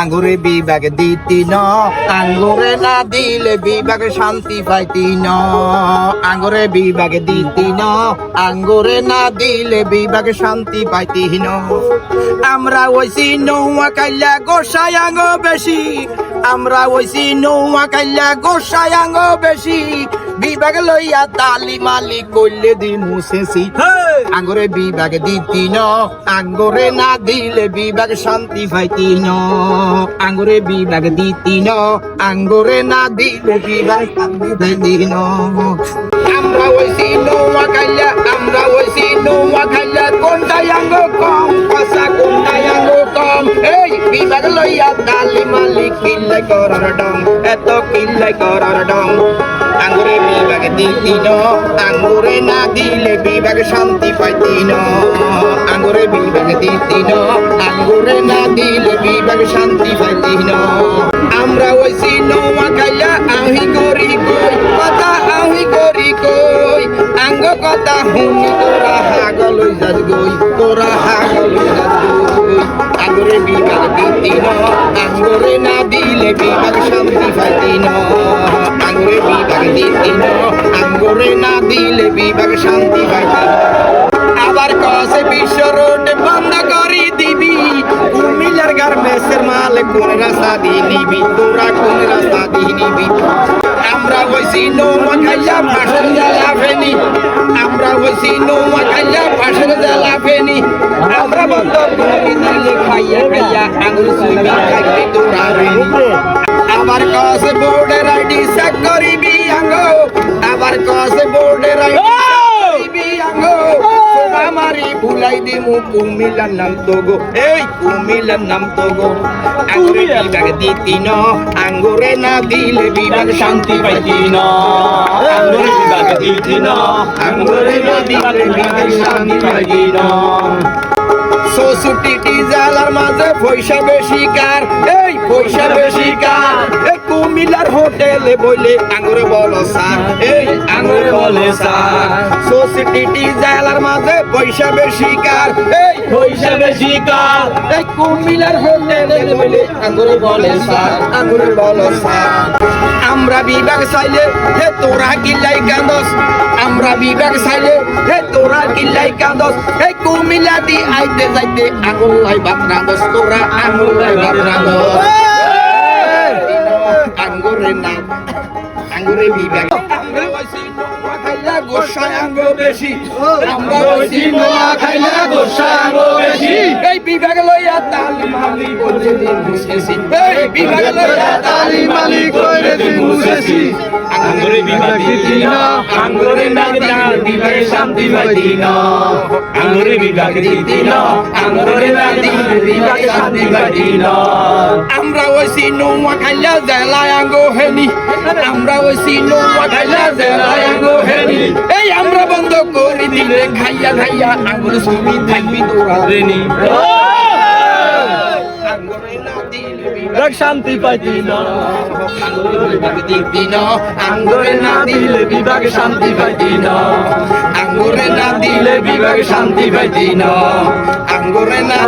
আঙ্গুরে বিভাগ দিতি ন, আঙ্গুরে না দিলে বিভাগে শান্তি পাইতি ন। আঙ্গুরে বিভাগ দিতি ন, আঙ্গুরে না দিলে বিভাগে শান্তি পাইতি ন। আমরা ওইসি নৌয়া কাইলা গোসাই আঙ্গ বেশি, আমরা ওইসি নৌয়া কাইলা গোসাই আঙ্গ বেশি। বিভাগ লইয়া তালি মালি কইলে দি মুসেছি আঙ্গুরে বিভাগ দিতি ন আঙ্গুরে না দিলে বিভাগ শান্তি পাইতি ন আঙ্গুরে বিভাগ দিতি ন আঙ্গুরে না দিলে বিভাগ শান্তি পাইতি ন আমরা ওইসি নৌয়া কাইলা আমরা ওইসি নৌয়া কাইলা কোনটাই আঙ্গ কম পাশা কোনটাই আঙ্গ কম। এই বিভাগ লইয়া তালি মালি কিল্লে করার ডং এত কিল্লে করার ডং। আঙ্গুরে বিভাগ দিতি ন আঙ্গুরে না দিলে বিভাগ শান্তি পাইতি ন আঙ্গুরে বিভাগ দিতি ন আঙ্গুরে না দিলে বিভাগ শান্তি পাইতি ন আমরা ওইসি নৌয়া খাইলা আহি করি কই? কথা আহি করি কই? আঙ্গ কথা হুনি তোরা হাগল যাজ গই। তোরা হাগল যাজ গই। আঙ্গুরে বিভাগ দিতি ন আঙ্গুরে না দিলে বিভাগ আঙ্গুরে না দিলে বিভাগ শান্তি পাইতি আবার কসে বিশ্ব রোড বন্ধ করি দিবি। কুমিল্লার গার্মেন্টসের মাল কোন রাস্তা দিয়ে নিবি? তোরা কোন রাস্তা দিয়ে নিবি? আমরা হইছি নৌমা খাইয়া পাশের জ্বালা ফেনি। আমরা হইছি নৌমা খাইয়া পাশের জ্বালা ফেনি। আমরা বন্ধ করি দিলে খাইয়া খাইয়া আঙুল সুইবি থাকবি তোরা আবার কসে আবার বোর্ডের আমারি ভুলাই দিমু কুমিল্লার নাম তো গো এই নাম তো গো আঙ্গুরে বিভাগ দিতি ন আঙ্গুরে না দিলে বিভাগ শান্তি পাইতি ন আঙ্গুরে বিভাগ দিতি ন আঙ্গুরে না দিলে বিভাগ শান্তি পাইতি ন শ্বশুরটি জালার মাঝে পয়সা বেশি কার? এই পয়সা বেশি কার? এই কুমিল্লার হোটেলে বলে আঙুরে বলো স্যার। এই আঙুরে বলে স্যার। শ্বশুরটি জালার মাঝে পয়সা বেশি কার? এই পয়সা বেশি কার? এই কুমিল্লার হোটেলে বলে আঙুরে বলে বিভাগ চাইলে হে তোরা কিল্লাই কান্দস। আমরা বিভাগ চাইলে হে তোরা কিল্লাই কান্দস। এই কুমিল্লা দি আইতে যাইতে আঙুল লাই বাপ রান্দস তোরা আঙুল লাই বাপ রান্দস আঙ্গুরে না আঙ্গুরে বিভাগ খাইলা গোসাই আঙ্গ বেশি। আমরা ওইসি নোয়া খাইলা গোসাই আঙ্গ বেশি। এই বিভাগ লইয়া তালি মালি বলে দিন মুসেছি এই বিভাগ লইয়া দিন মুসেছি আঙ্গুরে বিভাগ দিতি না আঙ্গুরে না দিলে বিভাগে শান্তি পাইতি না আঙ্গুরে বিভাগ দিতি না আঙ্গুরে না দিলে বিভাগে শান্তি পাইতি না আমরা ওইসি নোয়া খাইলা জেলায় আঙ্গ হেনি আমরা নোয়া খাইলা জেলায় আঙ্গ হেনি এই আমরা বন্ধ করে দিলে খাইয়া খাইয়া আঙ্গুর সুমি থাকবি তোরা। রেনি বিভাগ শান্তি পাইতি না আঙ্গুরে না দিলে বিভাগে শান্তি পাইতি না আঙ্গুরে না দিলে বিভাগে শান্তি পাইতি না আঙ্গুরে না